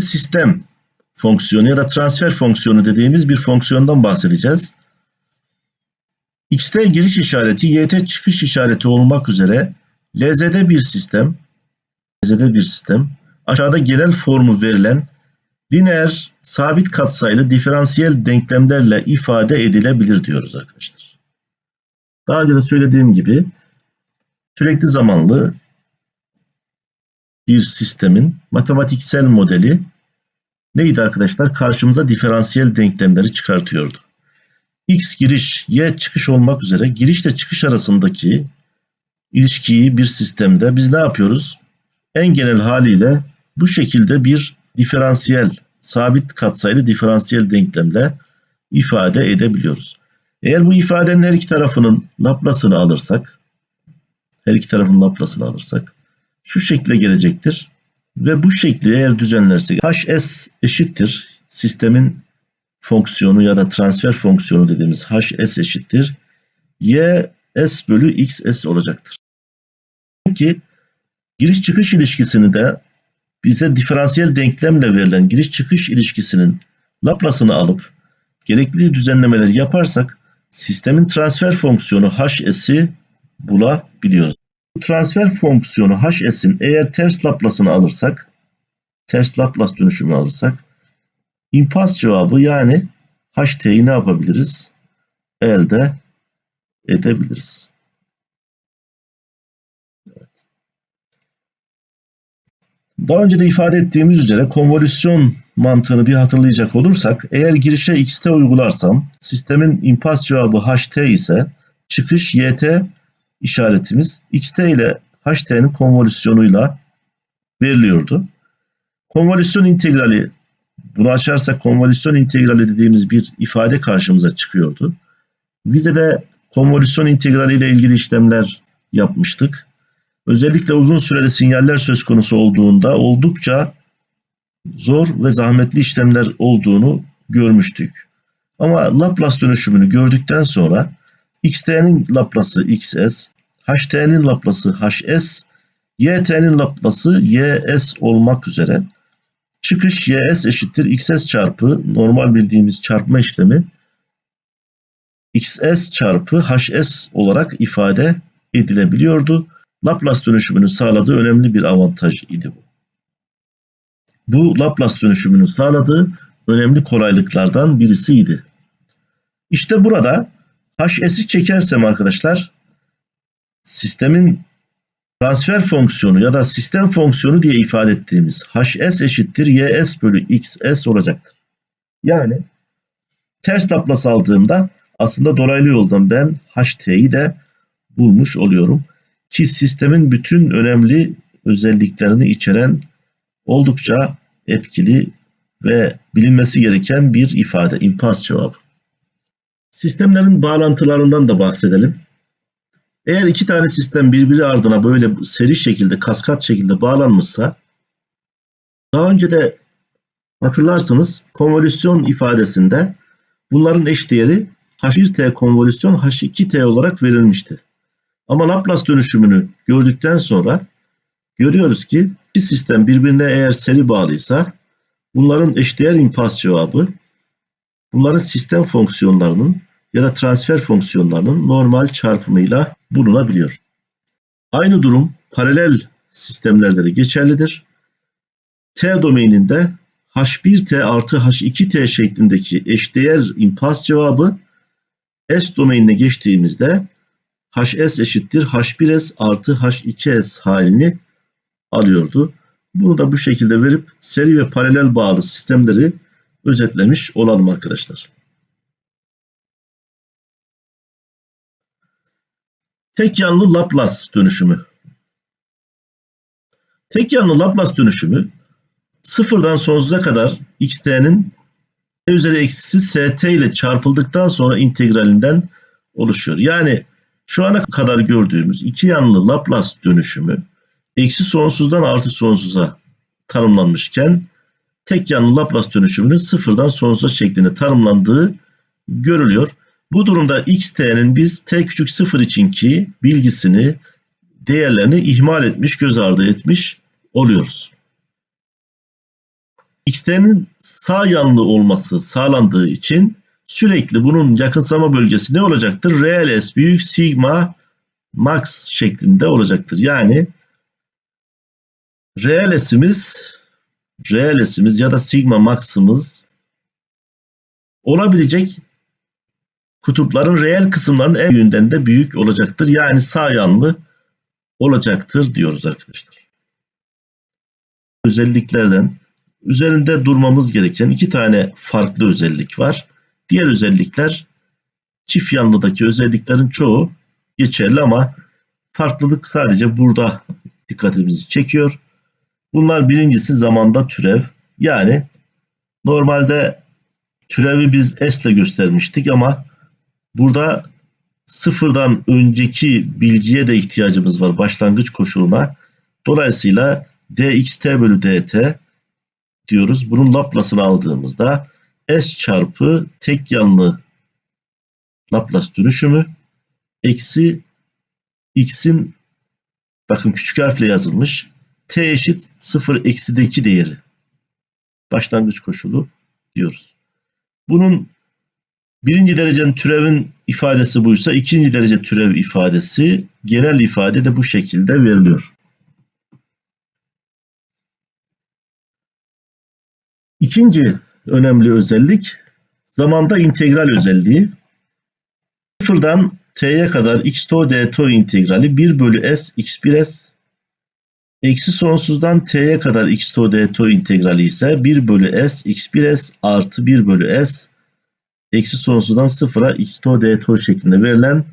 sistem fonksiyonu ya da transfer fonksiyonu dediğimiz bir fonksiyondan bahsedeceğiz. X'te giriş işareti, Y'te çıkış işareti olmak üzere LZ'de bir sistem, LZ'de bir sistem, aşağıda genel formu verilen lineer sabit katsayılı diferansiyel denklemlerle ifade edilebilir diyoruz arkadaşlar. Daha önce de söylediğim gibi sürekli zamanlı bir sistemin matematiksel modeli neydi arkadaşlar? Karşımıza diferansiyel denklemleri çıkartıyordu. X giriş, Y çıkış olmak üzere girişle çıkış arasındaki ilişkiyi bir sistemde biz ne yapıyoruz? En genel haliyle bu şekilde bir diferansiyel, sabit katsayılı diferansiyel denklemle ifade edebiliyoruz. Eğer bu ifadenin her iki tarafının Laplace'ını alırsak, her iki tarafın Laplace'ını alırsak şu şekle gelecektir. Ve bu şekli eğer düzenlersek hs eşittir sistemin fonksiyonu ya da transfer fonksiyonu dediğimiz hs eşittir y s bölü xs olacaktır. Ki giriş çıkış ilişkisini de bize diferansiyel denklemle verilen giriş çıkış ilişkisinin Laplace'ını alıp gerekli düzenlemeleri yaparsak sistemin transfer fonksiyonu hs'i bulabiliyoruz. Transfer fonksiyonu hs'in eğer ters Laplace'ını alırsak, ters Laplace dönüşümünü alırsak, impas cevabı yani ht'yi ne yapabiliriz? Elde edebiliriz. Evet. Daha önce de ifade ettiğimiz üzere konvolüsyon mantığını bir hatırlayacak olursak, eğer girişe xt uygularsam, sistemin impas cevabı ht ise, çıkış yt işaretimiz xt ile ht'nin konvolüsyonuyla veriliyordu. Konvolüsyon integrali bunu açarsak konvolüsyon integrali dediğimiz bir ifade karşımıza çıkıyordu. Vizede konvolüsyon integrali ile ilgili işlemler yapmıştık. Özellikle uzun süreli sinyaller söz konusu olduğunda oldukça zor ve zahmetli işlemler olduğunu görmüştük. Ama Laplace dönüşümünü gördükten sonra xt'nin Laplace'ı xs, ht'nin Laplace'ı hs, yt'nin Laplace'ı ys olmak üzere çıkış ys eşittir xs çarpı normal bildiğimiz çarpma işlemi xs çarpı hs olarak ifade edilebiliyordu. Laplace dönüşümünün sağladığı önemli bir avantaj idi bu. Bu Laplace dönüşümünün sağladığı önemli kolaylıklardan birisiydi. İşte burada hs'i çekersem arkadaşlar sistemin transfer fonksiyonu ya da sistem fonksiyonu diye ifade ettiğimiz hs eşittir ys bölü xs olacaktır. Yani ters Laplace aldığımda aslında dolaylı yoldan ben ht'yi de bulmuş oluyorum. Ki sistemin bütün önemli özelliklerini içeren oldukça etkili ve bilinmesi gereken bir ifade, impas cevabı. Sistemlerin bağlantılarından da bahsedelim. Eğer iki tane sistem birbiri ardına böyle seri şekilde, kaskat şekilde bağlanmışsa daha önce de hatırlarsınız konvolüsyon ifadesinde bunların eşdeğeri H1T konvolüsyon H2T olarak verilmişti. Ama Laplace dönüşümünü gördükten sonra görüyoruz ki bir sistem birbirine eğer seri bağlıysa bunların eşdeğer impas cevabı bunların sistem fonksiyonlarının ya da transfer fonksiyonlarının normal çarpımıyla bulunabiliyor. Aynı durum paralel sistemlerde de geçerlidir. T domaininde H1T artı H2T şeklindeki eşdeğer impas cevabı S domainine geçtiğimizde HS eşittir H1S artı H2S halini alıyordu. Bunu da bu şekilde verip seri ve paralel bağlı sistemleri özetlemiş olalım arkadaşlar. Tek yanlı Laplace dönüşümü. Tek yanlı Laplace dönüşümü sıfırdan sonsuza kadar xt'nin t üzeri eksisi st ile çarpıldıktan sonra integralinden oluşuyor. Yani şu ana kadar gördüğümüz iki yanlı Laplace dönüşümü eksi sonsuzdan artı sonsuza tanımlanmışken tek yanlı Laplace dönüşümünün sıfırdan sonsuza şeklinde tanımlandığı görülüyor. Bu durumda xt'nin biz t küçük sıfır içinki bilgisini, değerlerini ihmal etmiş, göz ardı etmiş oluyoruz. x'tenin sağ yanlı olması sağlandığı için sürekli bunun yakınsama bölgesi ne olacaktır? Reel S büyük sigma max şeklinde olacaktır. Yani reel S'imiz reel S'imiz ya da sigma max'ımız olabilecek kutupların reel kısımlarının en büyüğünden de büyük olacaktır. Yani sağ yanlı olacaktır diyoruz arkadaşlar. Özelliklerden üzerinde durmamız gereken iki tane farklı özellik var. Diğer özellikler çift yanlıdaki özelliklerin çoğu geçerli ama farklılık sadece burada dikkatimizi çekiyor. Bunlar birincisi zamanda türev. Yani normalde türevi biz S ile göstermiştik ama burada sıfırdan önceki bilgiye de ihtiyacımız var başlangıç koşuluna. Dolayısıyla dxt bölü dt diyoruz. Bunun Laplace'ını aldığımızda s çarpı tek yanlı Laplace dönüşümü eksi x'in bakın küçük harfle yazılmış t eşit 0 eksideki değeri başlangıç koşulu diyoruz. Bunun birinci derecenin türevin ifadesi buysa ikinci derece türev ifadesi genel ifade de bu şekilde veriliyor. İkinci önemli özellik zamanda integral özelliği. Sıfırdan t'ye kadar x to d to integrali 1 bölü s x1s eksi sonsuzdan t'ye kadar x to d to integrali ise 1 bölü s x1s artı 1 bölü s eksi sonsuzdan sıfıra x to d to şeklinde verilen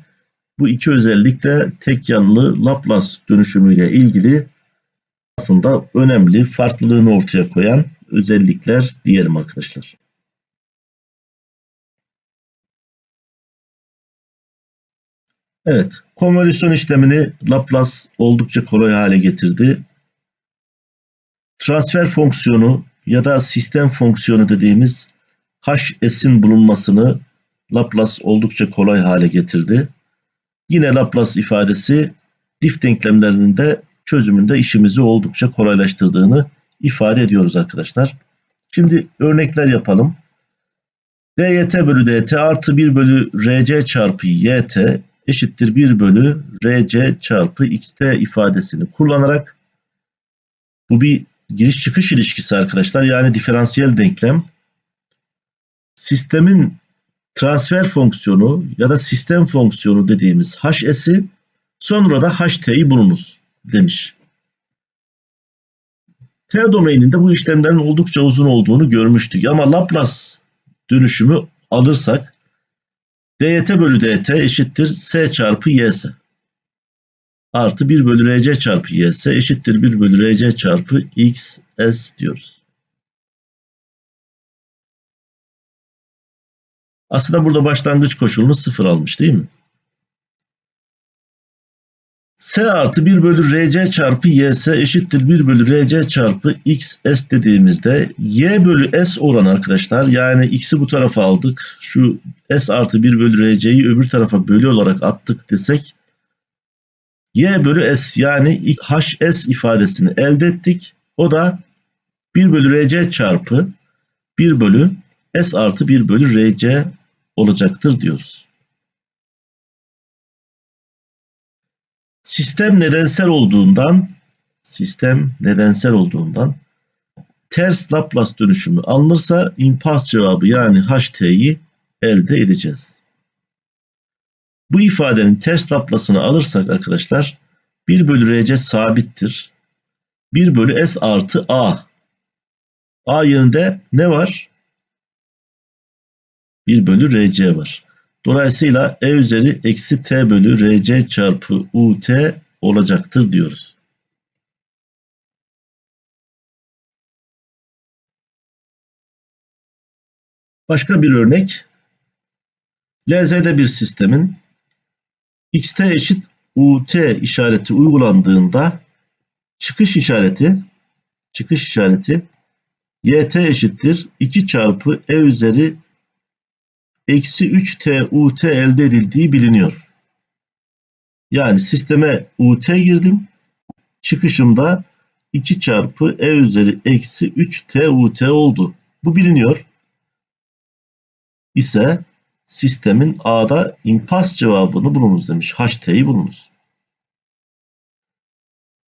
bu iki özellik de tek yanlı Laplace dönüşümüyle ilgili aslında önemli farklılığını ortaya koyan özellikler diyelim arkadaşlar. Evet, konvolüsyon işlemini Laplace oldukça kolay hale getirdi. Transfer fonksiyonu ya da sistem fonksiyonu dediğimiz hs'in bulunmasını Laplace oldukça kolay hale getirdi. Yine Laplace ifadesi dif denklemlerinin de çözümünde işimizi oldukça kolaylaştırdığını ifade ediyoruz arkadaşlar. Şimdi örnekler yapalım. dyt bölü dt artı 1 bölü rc çarpı yt eşittir 1 bölü rc çarpı xt ifadesini kullanarak bu bir giriş çıkış ilişkisi arkadaşlar. Yani diferansiyel denklem. Sistemin transfer fonksiyonu ya da sistem fonksiyonu dediğimiz hs'i sonra da ht'yi bulunuz demiş. T domaininde bu işlemlerin oldukça uzun olduğunu görmüştük. Ama Laplace dönüşümü alırsak dyt bölü dt eşittir s çarpı ys. Artı 1 bölü rc çarpı ys eşittir 1 bölü rc çarpı xs diyoruz. Aslında burada başlangıç koşulunu sıfır almış değil mi? S artı 1 bölü RC çarpı YS eşittir 1 bölü RC çarpı XS dediğimizde Y bölü S oranı arkadaşlar yani X'i bu tarafa aldık. Şu S artı 1 bölü RC'yi öbür tarafa bölü olarak attık desek Y bölü S yani HS ifadesini elde ettik. O da 1 bölü RC çarpı 1 bölü S artı 1 bölü RC olacaktır diyoruz. Sistem nedensel olduğundan sistem nedensel olduğundan ters Laplace dönüşümü alınırsa impas cevabı yani HT'yi elde edeceğiz. Bu ifadenin ters Laplace'ını alırsak arkadaşlar 1 bölü RC sabittir. 1 bölü S artı A. A yerinde ne var? 1 bölü RC var. Dolayısıyla E üzeri eksi T bölü RC çarpı UT olacaktır diyoruz. Başka bir örnek. LZ'de bir sistemin xt eşit ut işareti uygulandığında çıkış işareti çıkış işareti yt eşittir 2 çarpı e üzeri eksi 3t ut elde edildiği biliniyor. Yani sisteme ut girdim. Çıkışımda 2 çarpı e üzeri eksi 3 t oldu. Bu biliniyor. İse sistemin A'da impas cevabını bulunuz demiş. HT'yi bulunuz.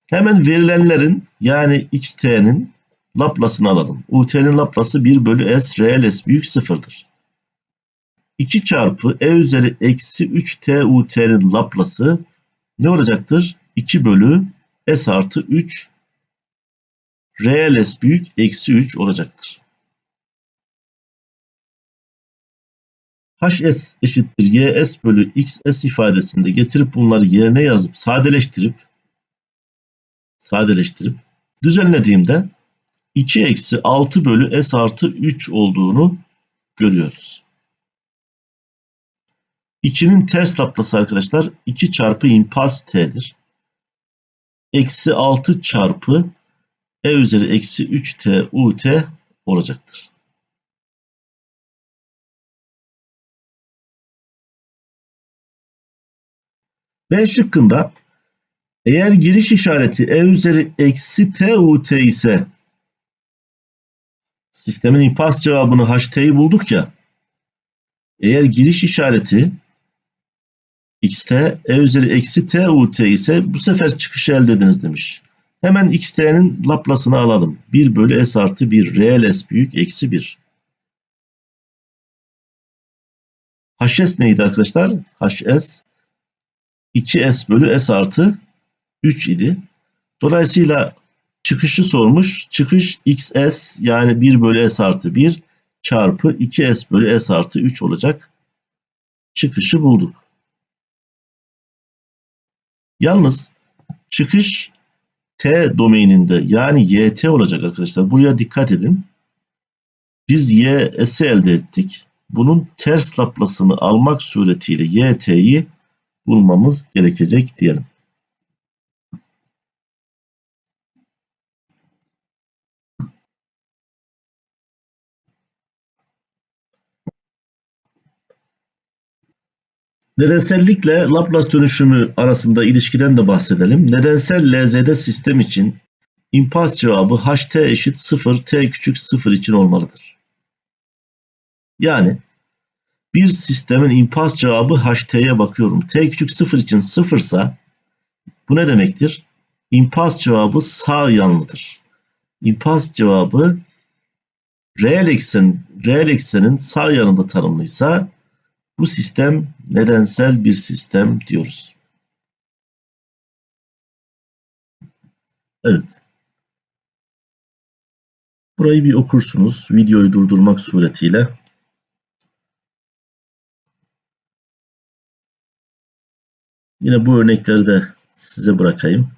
Hemen verilenlerin yani xt'nin Laplace'ını alalım. ut'nin Laplace'ı 1 bölü s reel s büyük sıfırdır. 2 çarpı e üzeri eksi 3 t ut'nin Laplace'ı ne olacaktır? 2 bölü s artı 3 reel s büyük eksi 3 olacaktır. hs eşittir ys bölü xs ifadesinde getirip bunları yerine yazıp sadeleştirip sadeleştirip düzenlediğimde 2 eksi 6 bölü s artı 3 olduğunu görüyoruz. 2'nin ters laplası arkadaşlar 2 çarpı impuls t'dir. Eksi 6 çarpı e üzeri eksi 3t ut olacaktır. B şıkkında eğer giriş işareti e üzeri eksi t ut ise sistemin impas cevabını ht'yi bulduk ya eğer giriş işareti xt e üzeri eksi t ut ise bu sefer çıkışı elde ediniz demiş. Hemen xt'nin laplasını alalım. 1 bölü s artı 1 reel s büyük eksi 1. hs neydi arkadaşlar? hs 2s bölü s artı 3 idi. Dolayısıyla çıkışı sormuş. Çıkış xs yani 1 bölü s artı 1 çarpı 2s bölü s artı 3 olacak. Çıkışı bulduk. Yalnız çıkış t domaininde yani yt olacak arkadaşlar. Buraya dikkat edin. Biz ys'i elde ettik. Bunun ters laplasını almak suretiyle yt'yi bulmamız gerekecek diyelim. Nedensellikle Laplace dönüşümü arasında ilişkiden de bahsedelim. Nedensel LZD sistem için impas cevabı ht eşit 0 t küçük 0 için olmalıdır. Yani bir sistemin impas cevabı ht'ye bakıyorum. t küçük 0 için 0 ise bu ne demektir? İmpas cevabı sağ yanlıdır. İmpas cevabı reel eksen reel eksenin sağ yanında tanımlıysa bu sistem nedensel bir sistem diyoruz. Evet. Burayı bir okursunuz videoyu durdurmak suretiyle. Yine bu örnekleri de size bırakayım.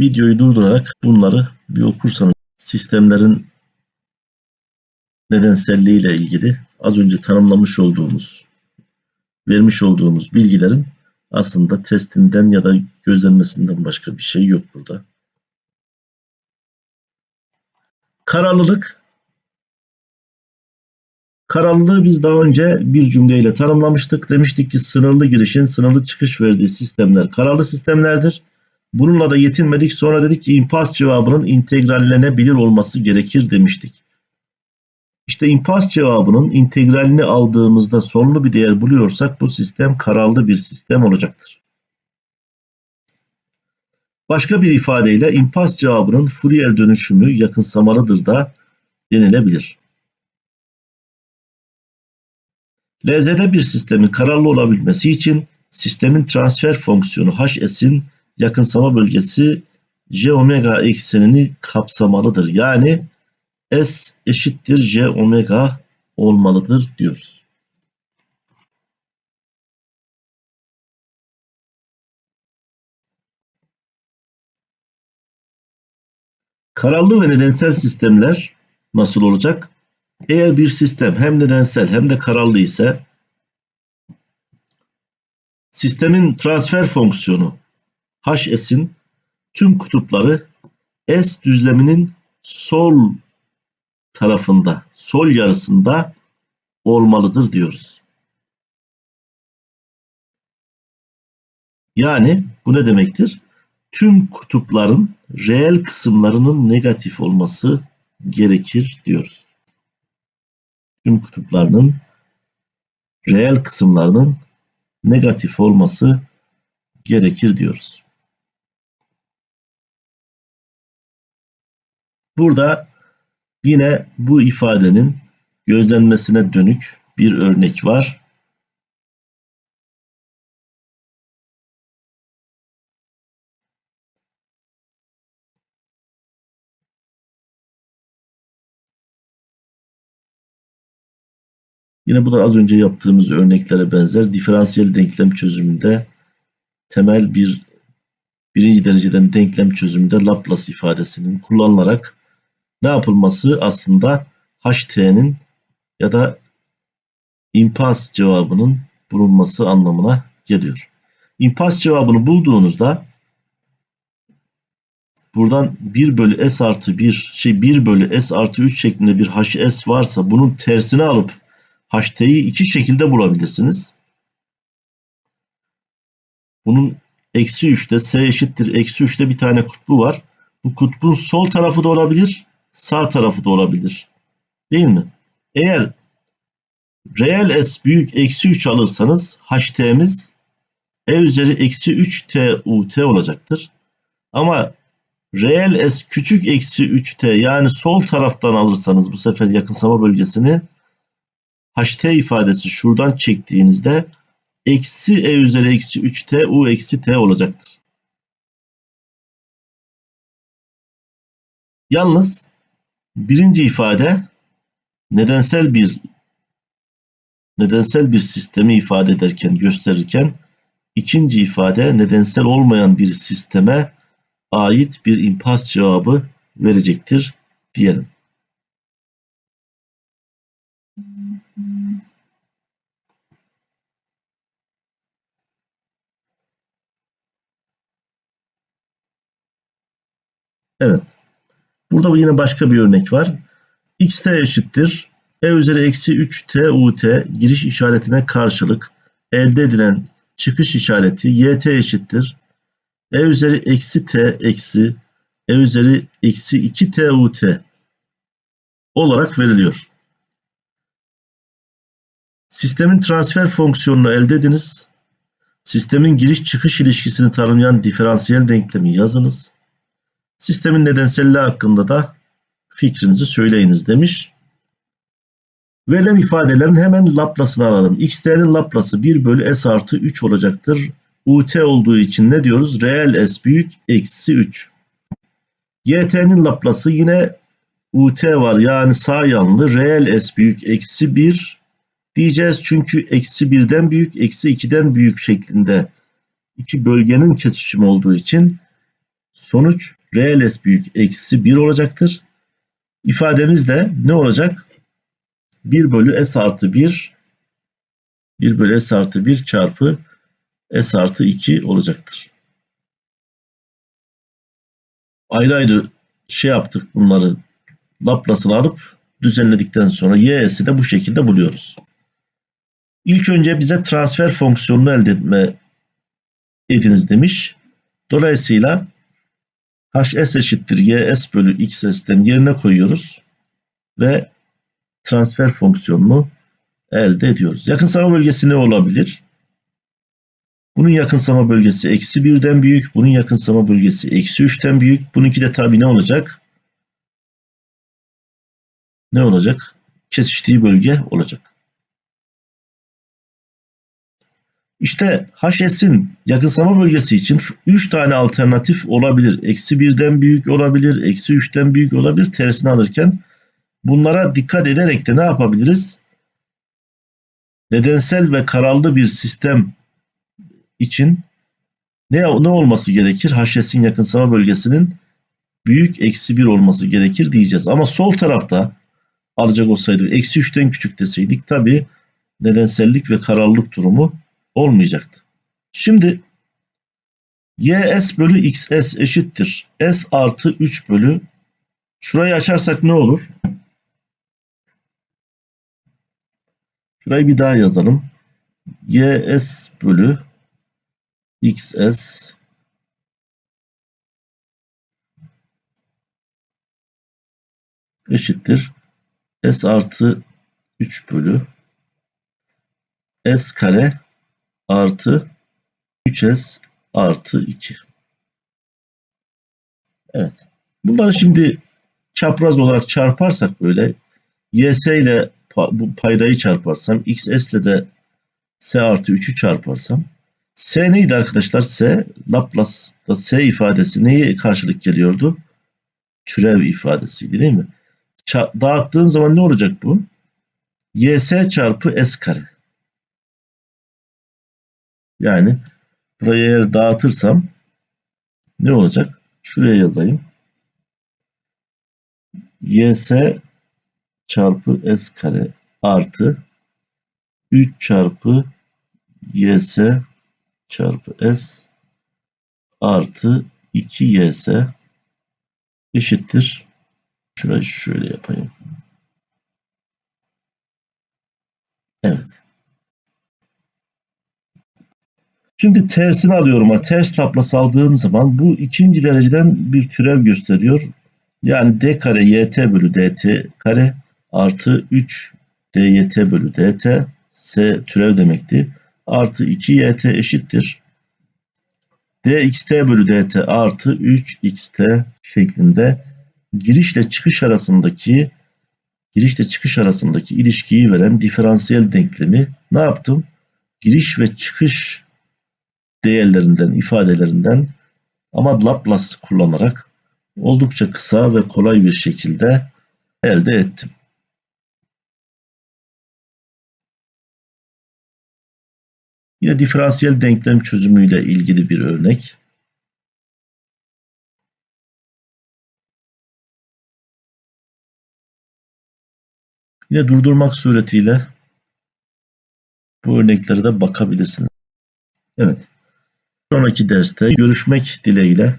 Videoyu durdurarak bunları bir okursanız sistemlerin nedenselliği ile ilgili az önce tanımlamış olduğumuz, vermiş olduğumuz bilgilerin aslında testinden ya da gözlenmesinden başka bir şey yok burada. Kararlılık Kararlılığı biz daha önce bir cümleyle tanımlamıştık. Demiştik ki sınırlı girişin sınırlı çıkış verdiği sistemler kararlı sistemlerdir. Bununla da yetinmedik. Sonra dedik ki impas cevabının integrallenebilir olması gerekir demiştik. İşte impas cevabının integralini aldığımızda sonlu bir değer buluyorsak bu sistem kararlı bir sistem olacaktır. Başka bir ifadeyle impas cevabının Fourier dönüşümü yakınsamalıdır da denilebilir. LZ'de bir sistemin kararlı olabilmesi için sistemin transfer fonksiyonu hs'in yakınsama bölgesi j omega eksenini kapsamalıdır. Yani s eşittir j omega olmalıdır diyoruz. Kararlı ve nedensel sistemler nasıl olacak? Eğer bir sistem hem nedensel hem de kararlı ise sistemin transfer fonksiyonu HS'in tüm kutupları S düzleminin sol tarafında, sol yarısında olmalıdır diyoruz. Yani bu ne demektir? Tüm kutupların reel kısımlarının negatif olması gerekir diyoruz. Tüm kutuplarının reel kısımlarının negatif olması gerekir diyoruz. Burada yine bu ifadenin gözlenmesine dönük bir örnek var. Yine bu da az önce yaptığımız örneklere benzer diferansiyel denklem çözümünde temel bir birinci dereceden denklem çözümünde Laplace ifadesinin kullanılarak ne yapılması aslında HT'nin ya da impas cevabının bulunması anlamına geliyor. İmpas cevabını bulduğunuzda buradan 1 bölü s artı 1 şey 1 bölü s artı 3 şeklinde bir hs varsa bunun tersini alıp ht'yi iki şekilde bulabilirsiniz. Bunun eksi 3'te s eşittir eksi 3'te bir tane kutbu var. Bu kutbun sol tarafı da olabilir sağ tarafı da olabilir. Değil mi? Eğer reel s büyük eksi 3 alırsanız ht'miz e üzeri eksi 3 t ut olacaktır. Ama reel s küçük eksi 3 t yani sol taraftan alırsanız bu sefer yakınsama bölgesini ht ifadesi şuradan çektiğinizde eksi e üzeri eksi 3 t u eksi t olacaktır. Yalnız birinci ifade nedensel bir nedensel bir sistemi ifade ederken gösterirken ikinci ifade nedensel olmayan bir sisteme ait bir impas cevabı verecektir diyelim. Evet. Burada yine başka bir örnek var. xt eşittir. e üzeri eksi 3 t ut giriş işaretine karşılık elde edilen çıkış işareti yt eşittir. e üzeri eksi t eksi e üzeri eksi 2 t ut olarak veriliyor. Sistemin transfer fonksiyonunu elde ediniz. Sistemin giriş çıkış ilişkisini tanımlayan diferansiyel denklemi yazınız. Sistemin nedenselliği hakkında da fikrinizi söyleyiniz demiş. Verilen ifadelerin hemen Laplace'ını alalım. xt'nin Laplace'ı 1 bölü s artı 3 olacaktır. ut olduğu için ne diyoruz? Reel s büyük eksi 3. yt'nin Laplace'ı yine ut var yani sağ yanlı. Reel s büyük eksi 1 diyeceğiz. Çünkü eksi 1'den büyük eksi 2'den büyük şeklinde iki bölgenin kesişimi olduğu için sonuç reel s büyük eksi 1 olacaktır. İfademiz de ne olacak? 1 bölü s artı 1 1 bölü s artı 1 çarpı s artı 2 olacaktır. Ayrı ayrı şey yaptık bunları Laplace'ını alıp düzenledikten sonra y'si de bu şekilde buluyoruz. İlk önce bize transfer fonksiyonunu elde etme ediniz demiş. Dolayısıyla hs eşittir ys bölü xs'ten yerine koyuyoruz ve transfer fonksiyonunu elde ediyoruz. Yakınsama bölgesi ne olabilir? Bunun yakınsama bölgesi eksi 1'den büyük. Bunun yakınsama bölgesi eksi 3'ten büyük. Bununki de tabi ne olacak? Ne olacak? Kesiştiği bölge olacak. İşte HS'in yakınsama bölgesi için 3 tane alternatif olabilir. Eksi 1'den büyük olabilir, eksi 3'ten büyük olabilir. Tersini alırken bunlara dikkat ederek de ne yapabiliriz? Nedensel ve kararlı bir sistem için ne, ne olması gerekir? HS'in yakınsama bölgesinin büyük eksi 1 olması gerekir diyeceğiz. Ama sol tarafta alacak olsaydık eksi 3'ten küçük deseydik tabi nedensellik ve kararlılık durumu olmayacaktı. Şimdi ys bölü xs eşittir. s artı 3 bölü şurayı açarsak ne olur? Şurayı bir daha yazalım. ys bölü xs eşittir s artı 3 bölü s kare artı 3s artı 2. Evet. Bunları şimdi çapraz olarak çarparsak böyle ys ile bu paydayı çarparsam xs ile de s artı 3'ü çarparsam s neydi arkadaşlar? s Laplace'da s ifadesi neye karşılık geliyordu? Türev ifadesiydi değil mi? Dağıttığım zaman ne olacak bu? ys çarpı s kare. Yani burayı eğer dağıtırsam ne olacak? Şuraya yazayım. ys çarpı s kare artı 3 çarpı ys çarpı s artı 2ys eşittir. Şurayı şöyle yapayım. Evet. Şimdi tersini alıyorum. Ters Laplace aldığım zaman bu ikinci dereceden bir türev gösteriyor. Yani d kare yt bölü dt kare artı 3 dyt bölü dt s türev demekti. Artı 2 yt eşittir. dxt bölü dt artı 3xt şeklinde girişle çıkış arasındaki girişle çıkış arasındaki ilişkiyi veren diferansiyel denklemi ne yaptım? Giriş ve çıkış değerlerinden, ifadelerinden ama Laplace kullanarak oldukça kısa ve kolay bir şekilde elde ettim. Yine diferansiyel denklem çözümüyle ilgili bir örnek. Yine durdurmak suretiyle bu örneklere de bakabilirsiniz. Evet. Sonraki derste görüşmek dileğiyle.